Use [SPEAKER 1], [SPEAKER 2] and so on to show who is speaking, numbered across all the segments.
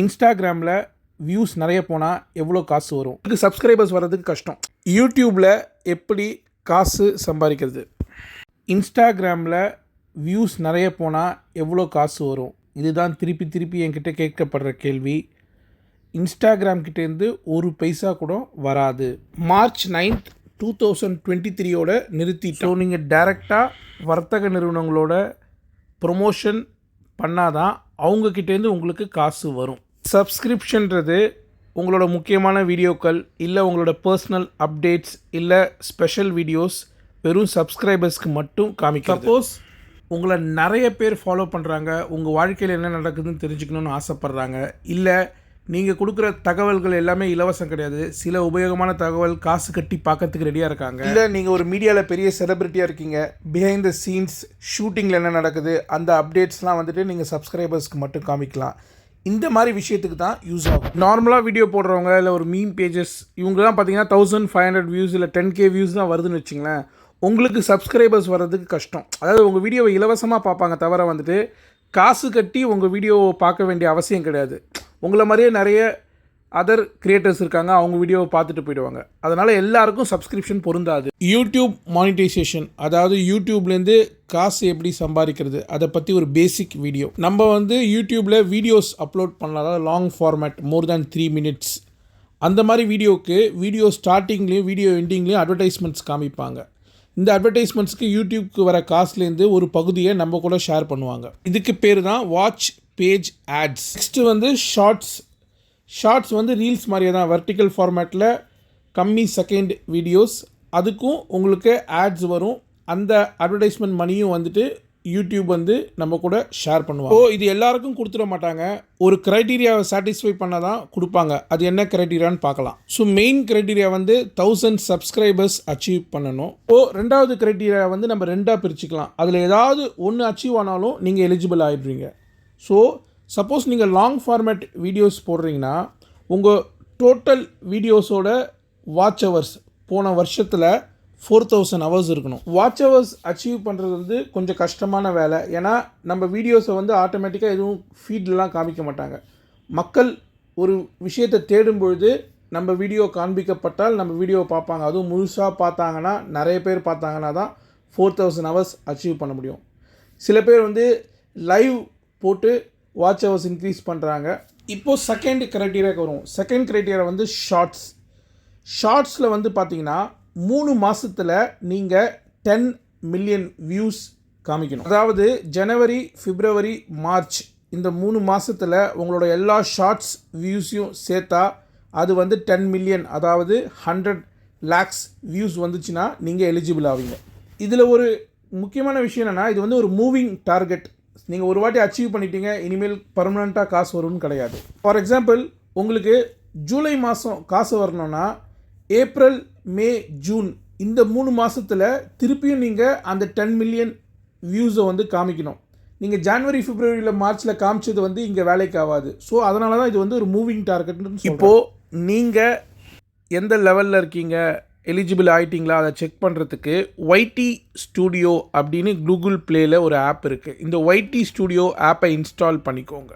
[SPEAKER 1] இன்ஸ்டாகிராமில் வியூஸ் நிறைய போனால் எவ்வளோ காசு வரும்? இதுக்கு சப்ஸ்கிரைபர்ஸ் வர்றதுக்கு கஷ்டம். யூடியூப்பில் எப்படி காசு சம்பாதிக்கிறது? இன்ஸ்டாகிராமில் வியூஸ் நிறைய போனால் எவ்வளோ காசு வரும்? இதுதான் திருப்பி திருப்பி என்கிட்ட கேட்கப்படுற கேள்வி. இன்ஸ்டாகிராம் கிட்டேருந்து ஒரு பைசா கூட வராது. March ninth two thousand twenty த்ரீயோட நிறுத்திட்டோம். ஸோ நீங்கள் டேரெக்டாக வர்த்தக நிறுவனங்களோட ப்ரொமோஷன் பண்ணாதான் அவங்கக்கிட்டேருந்து உங்களுக்கு காசு வரும். சப்ஸ்கிரிப்ஷன்றது உங்களோட முக்கியமான வீடியோக்கள் இல்லை உங்களோட பர்சனல் அப்டேட்ஸ் இல்லை ஸ்பெஷல் வீடியோஸ் வெறும் சப்ஸ்கிரைபர்ஸ்க்கு மட்டும் காமிக்கும் சப்போஸ் உங்களை நிறைய பேர் ஃபாலோ பண்ணுறாங்க உங்கள் வாழ்க்கையில் என்ன நடக்குதுன்னு தெரிஞ்சுக்கணுன்னு ஆசைப்பட்றாங்க இல்லை நீங்கள் கொடுக்குற தகவல்கள் எல்லாமே இலவசம் கிடையாது சில உபயோகமான தகவல் காசு கட்டி பார்க்கறதுக்கு ரெடியாக இருக்காங்க. இல்லை நீங்கள் ஒரு மீடியாவில் பெரிய செலிபிரிட்டியாக இருக்கீங்க பிஹைண்ட் த சீன்ஸ் ஷூட்டிங்கில் என்ன நடக்குது அந்த அப்டேட்ஸ்லாம் வந்துட்டு நீங்கள் சப்ஸ்கிரைபர்ஸ்க்கு மட்டும் காமிக்கலாம். இந்த மாதிரி விஷயத்துக்கு தான் யூஸ் ஆகும். நார்மலாக வீடியோ போடுறவங்க இல்லை ஒரு மீன் பேஜஸ் இவங்கெல்லாம் பார்த்தீங்கன்னா தௌசண்ட் ஃபைவ் ஹண்ட்ரட் வியூஸ் இல்லை டென் கே வியூஸ் தான் வருதுன்னு வச்சுங்களேன் உங்களுக்கு சப்ஸ்கிரைபர்ஸ் வர்றதுக்கு கஷ்டம். அதாவது உங்கள் வீடியோவை இலவசமாக பார்ப்பாங்க தவிர வந்துட்டு காசு கட்டி உங்கள் வீடியோவை பார்க்க வேண்டிய அவசியம் கிடையாது. உங்களை மாதிரியே நிறைய அதர் கிரியேட்டர்ஸ் இருக்காங்க அவங்க வீடியோவை பார்த்துட்டு போயிடுவாங்க. அதனால் எல்லாருக்கும் சப்ஸ்கிரிப்ஷன் பொருந்தாது. யூடியூப் மானிட்டைசேஷன் அதாவது யூடியூப்லேருந்து காசு எப்படி சம்பாதிக்கிறது அதை பற்றி ஒரு பேசிக் வீடியோ நம்ம வந்து யூடியூப்பில் வீடியோஸ் அப்லோட் பண்ணலாம் அதாவது long format more than three minutes அந்த மாதிரி வீடியோக்கு வீடியோ ஸ்டார்டிங்லேயும் வீடியோ எண்டிங்லேயும் அட்வர்டைஸ்மெண்ட்ஸ் காமிப்பாங்க. இந்த அட்வர்டைஸ்மெண்ட்ஸ்க்கு யூடியூப்க்கு வர காசுலேருந்து ஒரு பகுதியை நம்ம கூட ஷேர் பண்ணுவாங்க. இதுக்கு பேர் தான் வாட்ச் பேஜ் ஆட்ஸ் நெக்ஸ்ட்டு வந்து ஷார்ட்ஸ் ஷார்ட்ஸ் வந்து ரீல்ஸ் மாதிரியே தான் வெர்டிக்கல் ஃபார்மேட்டில் கம்மி செகண்ட் வீடியோஸ் அதுக்கும் உங்களுக்கு ஆட்ஸ் வரும். அந்த அட்வர்டைஸ்மெண்ட் மணியும் வந்துட்டு யூடியூப் வந்து நம்ம கூட ஷேர் பண்ணுவோம் ஓ இது எல்லாருக்கும் கொடுத்துட மாட்டாங்க. ஒரு க்ரைட்டீரியாவை சாட்டிஸ்ஃபை பண்ண தான் கொடுப்பாங்க. அது என்ன க்ரைட்டீரியான்னு பார்க்கலாம். ஸோ மெயின் க்ரைட்டீரியா வந்து தௌசண்ட் சப்ஸ்கிரைபர்ஸ் அச்சீவ் பண்ணணும். ஓ ரெண்டாவது க்ரைட்டீரியா வந்து நம்ம ரெண்டாக பிரிச்சுக்கலாம். அதில் ஏதாவது ஒன்று அச்சீவ் ஆனாலும் நீங்கள் எலிஜிபிள் ஆகிடுவீங்க ஸோ சப்போஸ் நீங்கள் லாங் ஃபார்மேட் வீடியோஸ் போடுறீங்கன்னா உங்கள் டோட்டல் வீடியோஸோட வாட்ச் ஹவர்ஸ் போன வருஷத்தில் ஃபோர் தௌசண்ட் ஹவர்ஸ் இருக்கணும். வாட்ச் ஹவர்ஸ் அச்சீவ் பண்ணுறது வந்து கொஞ்சம் கஷ்டமான வேலை. ஏன்னா நம்ம வீடியோஸை வந்து ஆட்டோமேட்டிக்காக எதுவும் ஃபீட்லலாம் காமிக்க மாட்டாங்க. மக்கள் ஒரு விஷயத்தை தேடும் பொழுது நம்ம வீடியோ காண்பிக்கப்பட்டால் நம்ம வீடியோ பார்ப்பாங்க. அதுவும் முழுசாக பார்த்தாங்கன்னா நிறைய பேர் பார்த்தாங்கன்னா தான் ஃபோர் தௌசண்ட் ஹவர்ஸ் அச்சீவ் பண்ண முடியும். சில பேர் வந்து லைவ் போட்டு வாட்ச் ஹவர்ஸ் இன்க்ரீஸ் பண்ணுறாங்க இப்போது செகண்ட் க்ரைட்டீரியாவுக்கு வரும் செகண்ட் க்ரைட்டீரியா வந்து ஷார்ட்ஸ் ஷார்ட்ஸில் வந்து பார்த்தீங்கன்னா மூணு மாதத்தில் நீங்கள் டென் மில்லியன் வியூஸ் காமிக்கணும். அதாவது ஜனவரி பிப்ரவரி மார்ச் இந்த மூணு மாதத்தில் உங்களோட எல்லா ஷார்ட்ஸ் வியூஸையும் சேர்த்தா அது வந்து டென் மில்லியன் அதாவது ஹண்ட்ரட் லேக்ஸ் வியூஸ் வந்துச்சுன்னா நீங்கள் எலிஜிபிள் ஆவீங்க. இதில் ஒரு முக்கியமான விஷயம் என்னென்னா இது வந்து ஒரு மூவிங் டார்கெட் நீங்கள் ஒரு வாட்டி அச்சீவ் பண்ணிட்டீங்க இனிமேல் பர்மனெண்ட்டாக காசு வரும்னு கிடையாது. ஃபார் எக்ஸாம்பிள் உங்களுக்கு ஜூலை மாதம் காசு வரணும்னா ஏப்ரல் மே ஜூன் இந்த மூணு மாதத்தில் திருப்பியும் நீங்கள் அந்த டென் மில்லியன் வியூஸை வந்து காமிக்கணும். நீங்கள் ஜான்வரி பிப்ரவரியில் மார்ச்சில் காமிச்சது வந்து இங்கே வேலைக்கு ஆகாது. ஸோ அதனால தான் இது வந்து ஒரு மூவிங் டார்கெட்னு இப்போது நீங்கள் எந்த லெவலில் இருக்கீங்க? எலிஜிபிள் ஆகிட்டிங்களா அதை செக் பண்ணுறதுக்கு ஒய்டி ஸ்டூடியோ அப்படின்னு கூகுள் ப்ளேயில் ஒரு ஆப் இருக்குது இந்த ஒய்டி ஸ்டூடியோ ஆப்பை இன்ஸ்டால் பண்ணிக்கோங்க.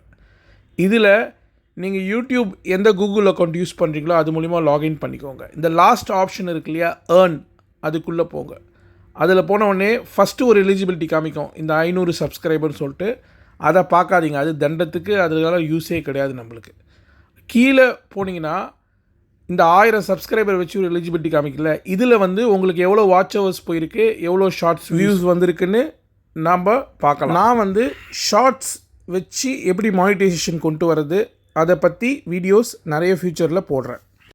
[SPEAKER 1] இதில் நீங்கள் யூடியூப் எந்த கூகுள் அக்கௌண்ட் யூஸ் பண்ணுறீங்களோ அது மூலிமா லாகின் பண்ணிக்கோங்க. இந்த லாஸ்ட் ஆப்ஷன் இருக்கு இல்லையா? ஏர்ன் அதுக்குள்ளே போங்க. அதில் போன உடனே ஃபஸ்ட்டு ஒரு எலிஜிபிலிட்டி காமிக்கும். இந்த ஐநூறு சப்ஸ்கிரைபர்னு சொல்லிட்டு அதை பார்க்காதீங்க. அது தண்டத்துக்கு அதுக்காக யூஸே கிடையாது நம்மளுக்கு. கீழே போனீங்கன்னா இந்த ஆயிரம் சப்ஸ்கிரைபர் வச்சு ஒரு எலிஜிபிலிட்டி காமிக்கல. இதில் வந்து உங்களுக்கு எவ்வளோ வாட்ச் ஹவர்ஸ் போயிருக்கு எவ்வளோ ஷார்ட்ஸ் வியூஸ் வந்திருக்குன்னு நாம் பார்க்கலாம். நான் வந்து ஷார்ட்ஸ் வச்சு எப்படி மானிட்டைசேஷன் கொண்டு வர்றது அதை பற்றி வீடியோஸ் நிறைய ஃப்யூச்சரில் போடுறேன்.